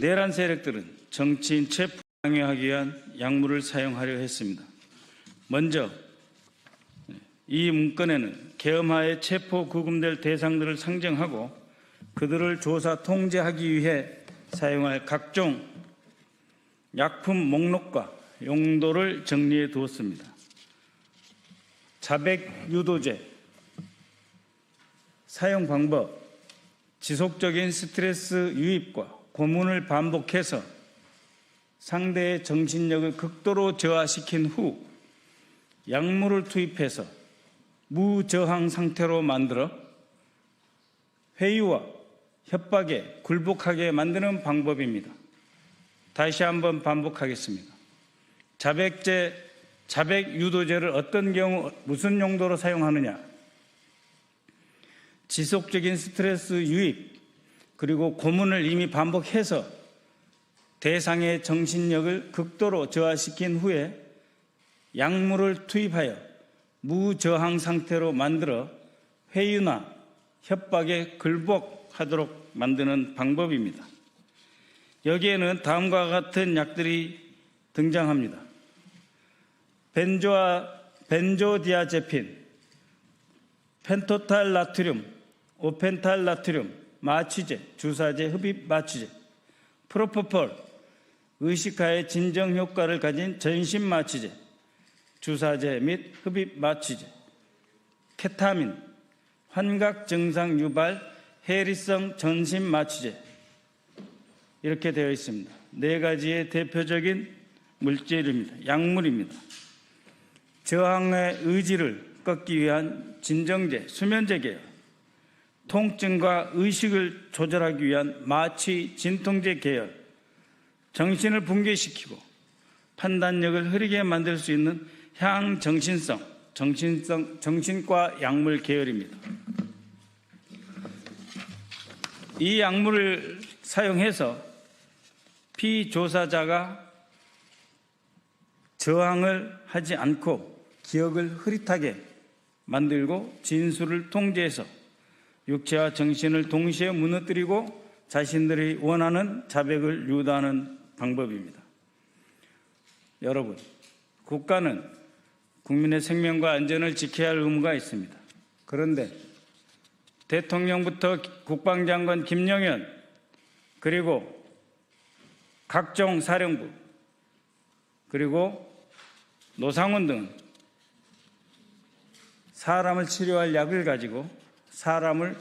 내란 세력들은 정치인 체포 방해하기 위한 약물을 사용하려 했습니다. 먼저 이 문건에는 계엄하에 체포 구금될 대상들을 상정하고 그들을 조사 통제하기 위해 사용할 각종 약품 목록과 용도를 정리해 두었습니다. 자백 유도제 사용 방법 지속적인 스트레스 유입과 고문을 반복해서 상대의 정신력을 극도로 저하시킨 후 약물을 투입해서 무저항 상태로 만들어 회유와 협박에 굴복하게 만드는 방법입니다. 다시 한번 반복하겠습니다. 자백제, 자백 유도제를 어떤 경우 무슨 용도로 사용하느냐? 지속적인 스트레스 유입 그리고 고문을 이미 반복해서 대상의 정신력을 극도로 저하시킨 후에 약물을 투입하여 무저항 상태로 만들어 회유나 협박에 굴복하도록 만드는 방법입니다. 여기에는 다음과 같은 약들이 등장합니다. 벤조아, 벤조디아제핀, 펜토탈 나트륨, 오펜탈 나트륨, 마취제, 주사제, 흡입 마취제, 프로포폴, 의식화의 진정 효과를 가진 전신 마취제, 주사제 및 흡입 마취제, 케타민, 환각 증상 유발 해리성 전신 마취제 이렇게 되어 있습니다. 네 가지의 대표적인 물질입니다. 약물입니다. 저항의 의지를 꺾기 위한 진정제, 수면제 계열, 통증과 의식을 조절하기 위한 마취 진통제 계열, 정신을 붕괴시키고 판단력을 흐리게 만들 수 있는 향정신성, 정신성, 정신과 약물 계열입니다. 이 약물을 사용해서 피조사자가 저항을 하지 않고 기억을 흐릿하게 만들고 진술을 통제해서 육체와 정신을 동시에 무너뜨리고 자신들이 원하는 자백을 유도하는 방법입니다. 여러분, 국가는 국민의 생명과 안전을 지켜야 할 의무가 있습니다. 그런데 대통령부터 국방장관 김영현 그리고 각종 사령부 그리고 노상원 등 사람을 치료할 약을 가지고 사람을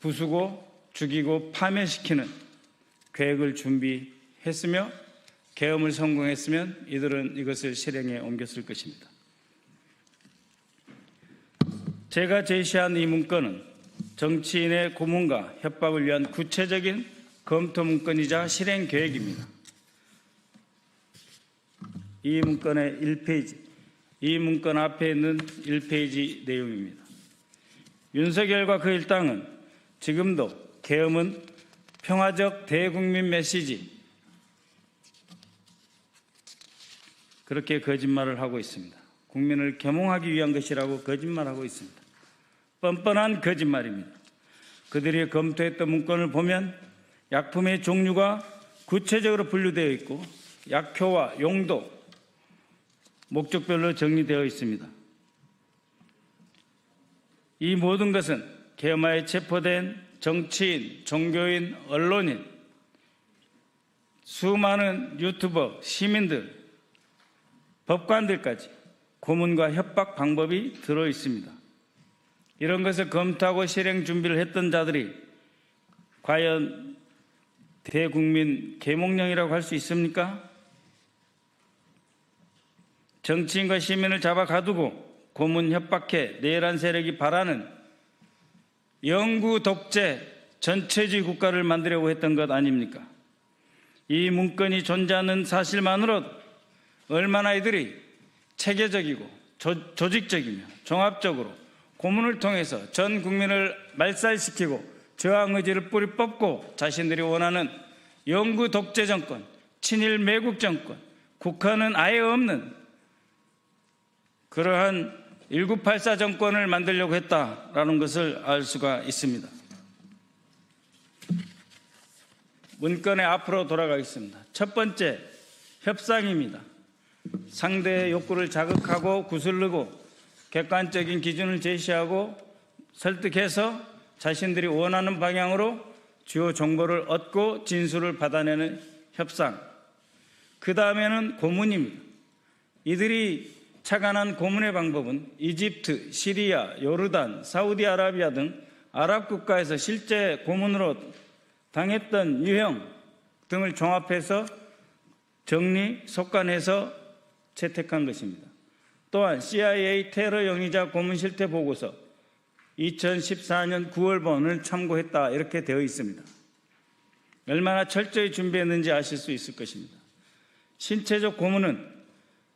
부수고 죽이고 파멸시키는 계획을 준비했으며 계엄을 성공했으면 이들은 이것을 실행에 옮겼을 것입니다. 제가 제시한 이 문건은 정치인의 고문과 협박을 위한 구체적인 검토 문건이자 실행 계획입니다. 이 문건의 1페이지, 이 문건 앞에 있는 1페이지 내용입니다. 윤석열과 그 일당은 지금도 계엄은 평화적 대국민 메시지 그렇게 거짓말을 하고 있습니다. 국민을 계몽하기 위한 것이라고 거짓말하고 있습니다. 뻔뻔한 거짓말입니다. 그들이 검토했던 문건을 보면 약품의 종류가 구체적으로 분류되어 있고 약효와 용도, 목적별로 정리되어 있습니다. 이 모든 것은 계엄하에 체포된 정치인, 종교인, 언론인, 수많은 유튜버, 시민들, 법관들까지 고문과 협박 방법이 들어 있습니다. 이런 것을 검토하고 실행 준비를 했던 자들이 과연 대국민 계몽령이라고 할 수 있습니까? 정치인과 시민을 잡아 가두고 고문 협박해 내란 세력이 바라는 영구 독재 전체주의 국가를 만들려고 했던 것 아닙니까? 이 문건이 존재하는 사실만으로도 얼마나 이들이 체계적이고 조, 조직적이며 종합적으로 고문을 통해서 전 국민을 말살시키고 저항 의지를 뿌리 뽑고 자신들이 원하는 영구 독재 정권, 친일 매국 정권, 국가는 아예 없는 그러한 1984 정권을 만들려고 했다라는 것을 알 수가 있습니다. 문건의 앞으로 돌아가겠습니다. 첫 번째, 협상입니다. 상대의 욕구를 자극하고 구슬르고 객관적인 기준을 제시하고 설득해서 자신들이 원하는 방향으로 주요 정보를 얻고 진술을 받아내는 협상. 그 다음에는 고문입니다. 이들이 착안한 고문의 방법은 이집트, 시리아, 요르단, 사우디아라비아 등 아랍 국가에서 실제 고문으로 당했던 유형 등을 종합해서 정리, 속간해서 채택한 것입니다. 또한 CIA 테러 용의자 고문 실태 보고서 2014년 9월본을 참고했다 이렇게 되어 있습니다. 얼마나 철저히 준비했는지 아실 수 있을 것입니다. 신체적 고문은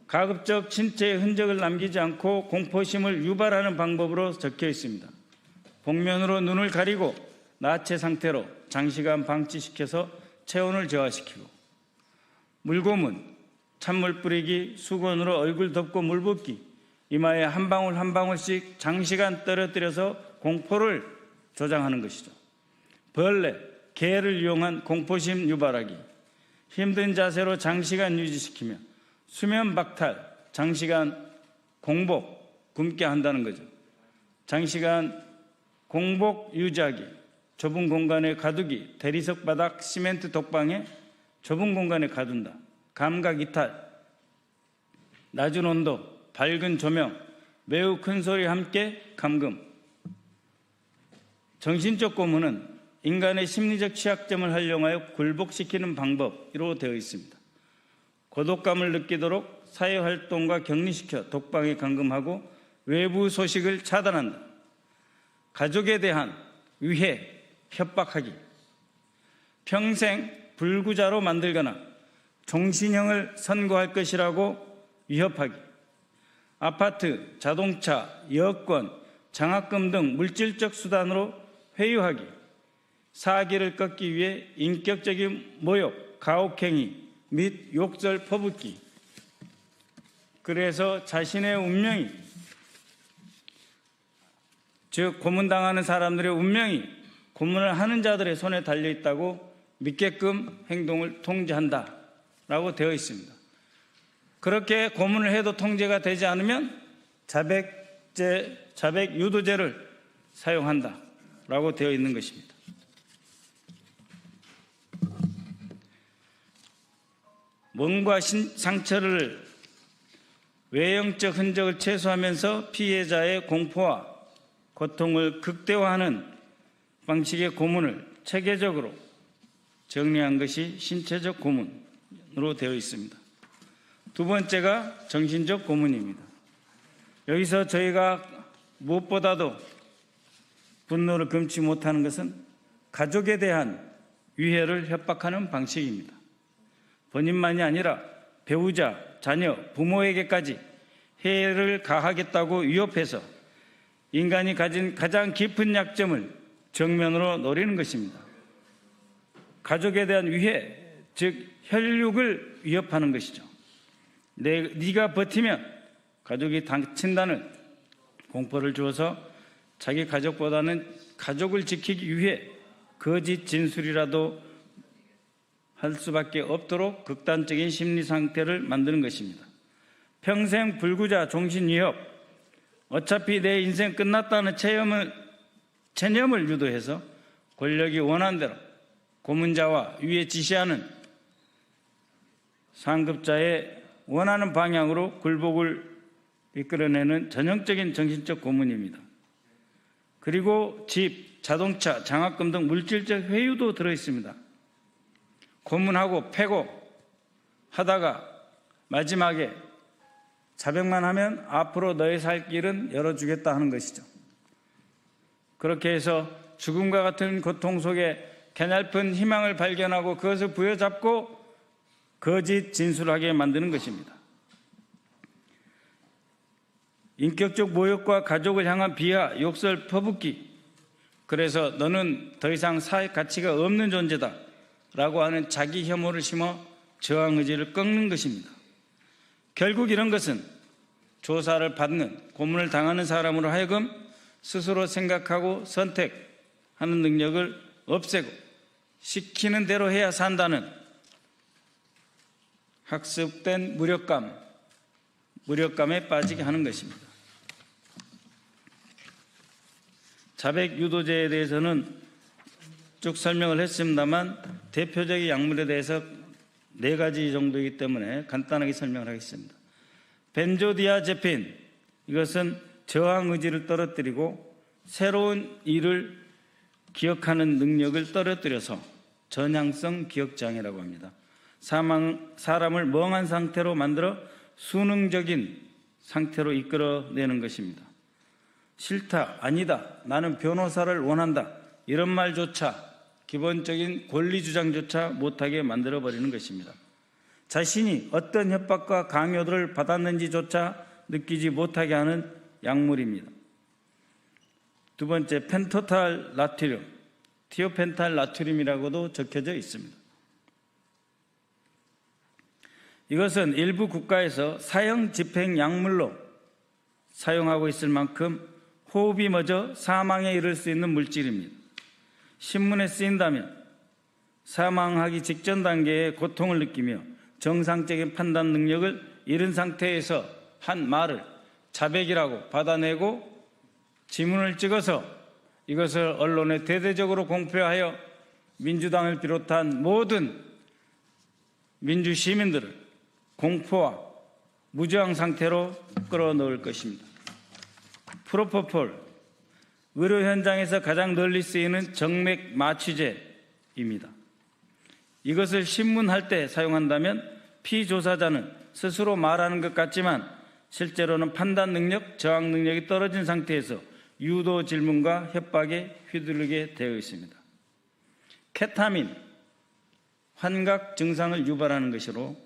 가급적 신체의 흔적을 남기지 않고 공포심을 유발하는 방법으로 적혀 있습니다. 복면으로 눈을 가리고 나체 상태로 장시간 방치시켜서 체온을 저하시키고 물고문, 찬물 뿌리기, 수건으로 얼굴 덮고 물 붓기, 이마에 한 방울 한 방울씩 장시간 떨어뜨려서 공포를 조장하는 것이죠. 벌레, 개를 이용한 공포심 유발하기, 힘든 자세로 장시간 유지시키며 수면 박탈, 장시간 공복, 굶게 한다는 거죠. 장시간 공복 유지하기, 좁은 공간에 가두기, 대리석 바닥 시멘트 독방에 좁은 공간에 가둔다. 감각 이탈, 낮은 온도, 밝은 조명, 매우 큰 소리 함께 감금. 정신적 고문은 인간의 심리적 취약점을 활용하여 굴복시키는 방법으로 되어 있습니다. 고독감을 느끼도록 사회활동과 격리시켜 독방에 감금하고 외부 소식을 차단한다. 가족에 대한 위해, 협박하기. 평생 불구자로 만들거나 종신형을 선고할 것이라고 위협하기. 아파트, 자동차, 여권, 장학금 등 물질적 수단으로 회유하기. 사기를 꺾기 위해 인격적인 모욕, 가혹행위 및 욕설 퍼붓기. 그래서 자신의 운명이 즉 고문당하는 사람들의 운명이 고문을 하는 자들의 손에 달려 있다고 믿게끔 행동을 통제한다 라고 되어 있습니다. 그렇게 고문을 해도 통제가 되지 않으면 자백제, 자백 유도제를 사용한다 라고 되어 있는 것입니다. 몸과 신, 상처를 외형적 흔적을 최소화하면서 피해자의 공포와 고통을 극대화하는 방식의 고문을 체계적으로 정리한 것이 신체적 고문으로 되어 있습니다. 두 번째가 정신적 고문입니다. 여기서 저희가 무엇보다도 분노를 금치 못하는 것은 가족에 대한 위해를 협박하는 방식입니다. 본인만이 아니라 배우자, 자녀, 부모에게까지 해를 가하겠다고 위협해서 인간이 가진 가장 깊은 약점을 정면으로 노리는 것입니다. 가족에 대한 위해, 즉 혈육을 위협하는 것이죠. 내, 네가 버티면 가족이 다친다는 공포를 주어서 자기 가족보다는 가족을 지키기 위해 거짓 진술이라도 할 수밖에 없도록 극단적인 심리 상태를 만드는 것입니다. 평생 불구자 종신 위협, 어차피 내 인생 끝났다는 체험을, 체념을 유도해서 권력이 원한 대로 고문자와 위에 지시하는 상급자의 원하는 방향으로 굴복을 이끌어내는 전형적인 정신적 고문입니다. 그리고 집, 자동차, 장학금 등 물질적 회유도 들어 있습니다. 고문하고 패고 하다가 마지막에 자백만 하면 앞으로 너의 살 길은 열어주겠다 하는 것이죠. 그렇게 해서 죽음과 같은 고통 속에 개날픈 희망을 발견하고 그것을 부여잡고 거짓 진술하게 만드는 것입니다. 인격적 모욕과 가족을 향한 비하, 욕설, 퍼붓기. 그래서 너는 더 이상 사회 가치가 없는 존재다. 라고 하는 자기 혐오를 심어 저항 의지를 꺾는 것입니다. 결국 이런 것은 조사를 받는 고문을 당하는 사람으로 하여금 스스로 생각하고 선택하는 능력을 없애고 시키는 대로 해야 산다는 학습된 무력감, 무력감에 빠지게 하는 것입니다. 자백 유도제에 대해서는 쭉 설명을 했습니다만 대표적인 약물에 대해서 네 가지 정도이기 때문에 간단하게 설명을 하겠습니다. 벤조디아제핀 이것은 저항 의지를 떨어뜨리고 새로운 일을 기억하는 능력을 떨어뜨려서 전향성 기억 장애라고 합니다. 사망, 사람을 멍한 상태로 만들어 수능적인 상태로 이끌어내는 것입니다. 싫다, 아니다, 나는 변호사를 원한다. 이런 말조차 기본적인 권리 주장조차 못하게 만들어 버리는 것입니다. 자신이 어떤 협박과 강요들을 받았는지조차 느끼지 못하게 하는 약물입니다. 두 번째, 펜토탈 나트륨, 티오펜탈 나트륨이라고도 적혀져 있습니다. 이것은 일부 국가에서 사형 집행 약물로 사용하고 있을 만큼 호흡이 멎어 사망에 이를 수 있는 물질입니다. 신문에 쓰인다면 사망하기 직전 단계의 고통을 느끼며 정상적인 판단 능력을 잃은 상태에서 한 말을 자백이라고 받아내고 지문을 찍어서 이것을 언론에 대대적으로 공표하여 민주당을 비롯한 모든 민주 시민들을 공포와 무저항 상태로 끌어넣을 것입니다. 프로포폴, 의료 현장에서 가장 널리 쓰이는 정맥 마취제입니다. 이것을 신문할 때 사용한다면 피조사자는 스스로 말하는 것 같지만 실제로는 판단 능력, 저항 능력이 떨어진 상태에서 유도 질문과 협박에 휘둘리게 되어 있습니다. 케타민, 환각 증상을 유발하는 것으로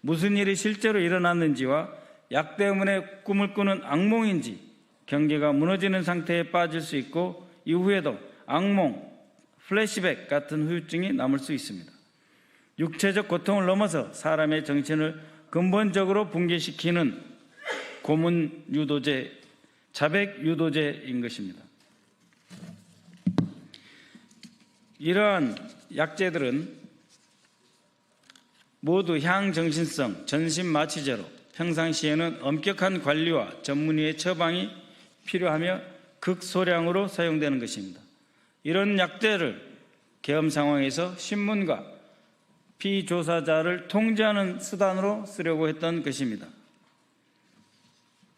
무슨 일이 실제로 일어났는지와 약 때문에 꿈을 꾸는 악몽인지 경계가 무너지는 상태에 빠질 수 있고 이후에도 악몽, 플래시백 같은 후유증이 남을 수 있습니다. 육체적 고통을 넘어서 사람의 정신을 근본적으로 붕괴시키는 고문 유도제, 자백 유도제인 것입니다. 이러한 약제들은 모두 향정신성 전신마취제로 평상시에는 엄격한 관리와 전문의의 처방이 필요하며 극소량으로 사용되는 것입니다. 이런 약제를 계엄 상황에서 신문과 피조사자를 통제하는 수단으로 쓰려고 했던 것입니다.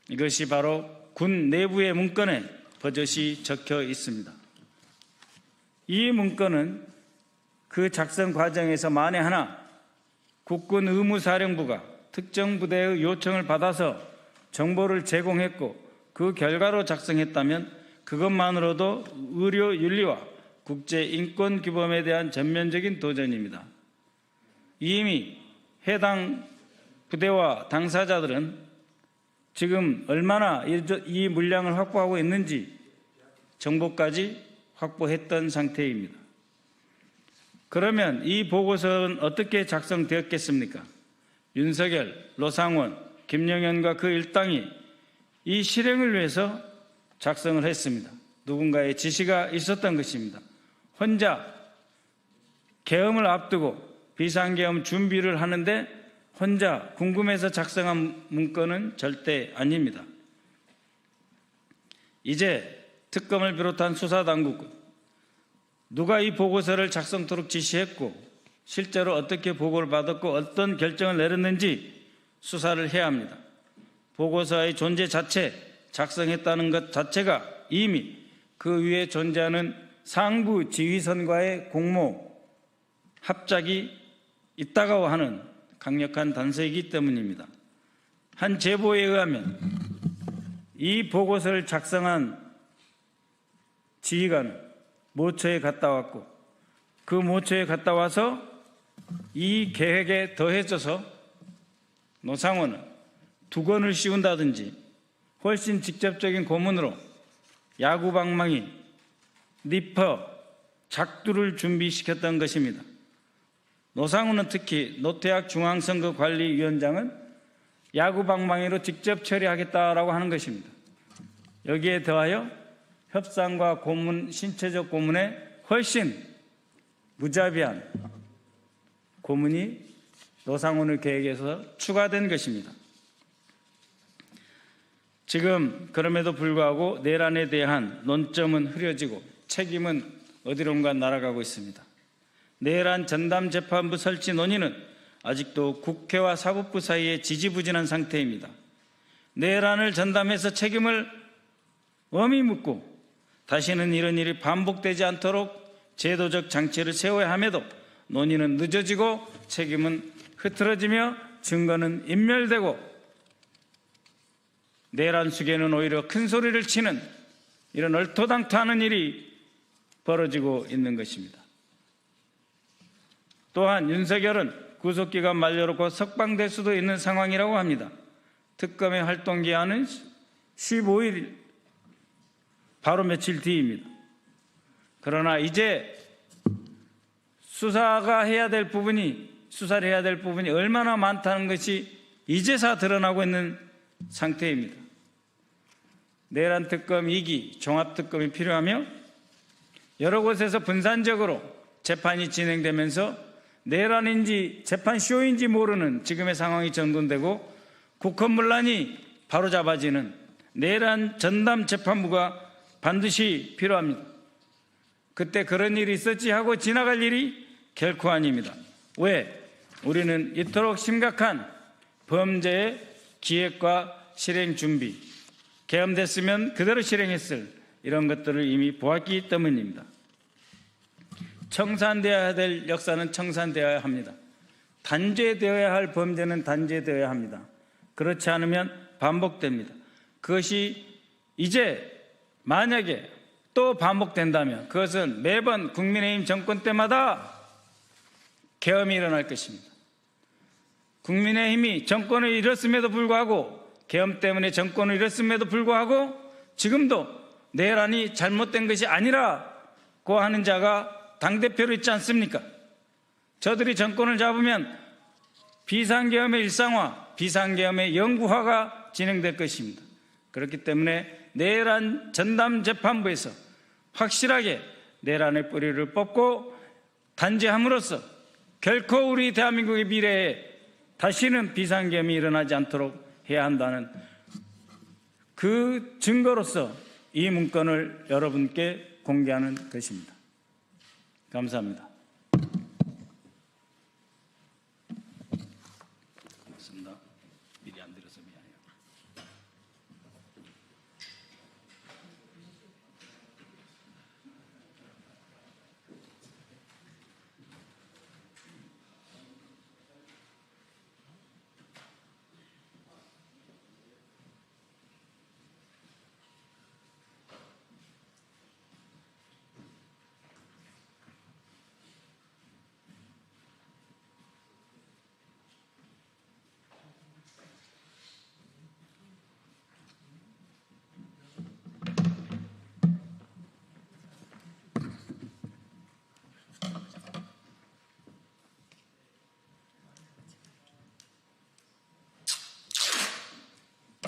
이것이 바로 군 내부의 문건에 버젓이 적혀 있습니다. 이 문건은 그 작성 과정에서 만에 하나 국군 의무사령부가 특정 부대의 요청을 받아서 정보를 제공했고 그 결과로 작성했다면 그것만으로도 의료 윤리와 국제 인권 규범에 대한 전면적인 도전입니다. 이미 해당 부대와 당사자들은 지금 얼마나 이 물량을 확보하고 있는지 정보까지 확보했던 상태입니다. 그러면 이 보고서는 어떻게 작성되었겠습니까? 윤석열, 노상원, 김영현과 그 일당이 이 실행을 위해서 작성을 했습니다. 누군가의 지시가 있었던 것입니다. 혼자 계엄을 앞두고 비상계엄 준비를 하는데 혼자 궁금해서 작성한 문건은 절대 아닙니다. 이제 특검을 비롯한 수사당국은 누가 이 보고서를 작성토록 지시했고 실제로 어떻게 보고를 받았고 어떤 결정을 내렸는지 수사를 해야 합니다. 보고서의 존재 자체, 작성했다는 것 자체가 이미 그 위에 존재하는 상부 지휘선과의 공모, 합작이 있다고 하는 강력한 단서이기 때문입니다. 한 제보에 의하면 이 보고서를 작성한 지휘관은 모처에 갔다 왔고 그 모처에 갔다 와서 이 계획에 더해져서 노상원은 두건을 씌운다든지 훨씬 직접적인 고문으로 야구방망이, 니퍼, 작두를 준비시켰던 것입니다. 노상훈은 특히 노태학 중앙선거 관리위원장은 야구 방망이로 직접 처리하겠다라고 하는 것입니다. 여기에 더하여 협상과 고문, 신체적 고문에 훨씬 무자비한 고문이 노상훈의 계획에서 추가된 것입니다. 지금 그럼에도 불구하고 내란에 대한 논점은 흐려지고 책임은 어디론가 날아가고 있습니다. 내란 전담 재판부 설치 논의는 아직도 국회와 사법부 사이에 지지부진한 상태입니다. 내란을 전담해서 책임을 엄히 묻고 다시는 이런 일이 반복되지 않도록 제도적 장치를 세워야 함에도 논의는 늦어지고 책임은 흐트러지며 증거는 인멸되고 내란 수계는 오히려 큰 소리를 치는 이런 얼토당토하는 일이 벌어지고 있는 것입니다. 또한 윤석열은 구속기간 만료로 곧 석방될 수도 있는 상황이라고 합니다. 특검의 활동 기한은 15일 바로 며칠 뒤입니다. 그러나 이제 수사가 해야 될 부분이 수사를 해야 될 부분이 얼마나 많다는 것이 이제서 드러나고 있는 상태입니다. 내란 특검 2기 종합 특검이 필요하며 여러 곳에서 분산적으로 재판이 진행되면서 내란인지 재판 쇼인지 모르는 지금의 상황이 정돈되고 국헌문란이 바로잡아지는 내란 전담 재판부가 반드시 필요합니다. 그때 그런 일이 있었지 하고 지나갈 일이 결코 아닙니다. 왜? 우리는 이토록 심각한 범죄의 기획과 실행 준비, 계엄됐으면 그대로 실행했을 이런 것들을 이미 보았기 때문입니다. 청산되어야 될 역사는 청산되어야 합니다. 단죄되어야 할 범죄는 단죄되어야 합니다. 그렇지 않으면 반복됩니다. 그것이 이제 만약에 또 반복된다면 그것은 매번 국민의힘 정권 때마다 계엄이 일어날 것입니다. 국민의힘이 정권을 잃었음에도 불구하고 계엄 때문에 정권을 잃었음에도 불구하고 지금도 내란이 잘못된 것이 아니라고 하는 자가 당대표로 있지 않습니까? 저들이 정권을 잡으면 비상계엄의 일상화, 비상계엄의 영구화가 진행될 것입니다. 그렇기 때문에 내란 전담 재판부에서 확실하게 내란의 뿌리를 뽑고 단죄함으로써 결코 우리 대한민국의 미래에 다시는 비상계엄이 일어나지 않도록 해야 한다는 그 증거로서 이 문건을 여러분께 공개하는 것입니다. 감사합니다.